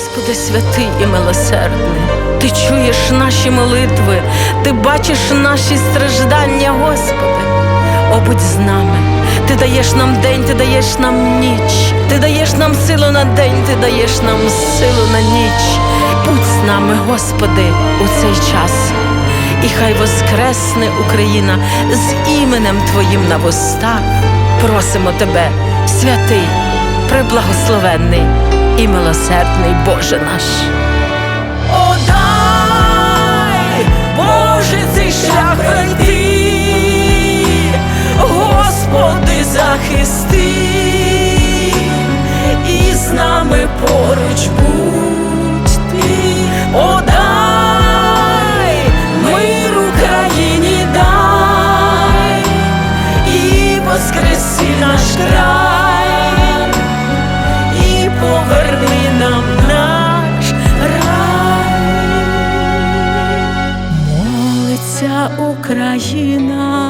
Господи, святий і милосердний, Ти чуєш наші молитви, Ти бачиш наші страждання, Господи. О, будь з нами, Ти даєш нам день, Ти даєш нам ніч, Ти даєш нам силу на день, Ти даєш нам силу на ніч. Будь з нами, Господи, у цей час. І хай воскресне Україна з іменем Твоїм на вустах. Просимо Тебе, святий, преблагословенний і милосердний Боже наш. О, Боже, цей шлях пройти, Господи, захисти, і з нами поруч будь ти. О, дай, мир дай, і воскреси наш край, Молиться Україна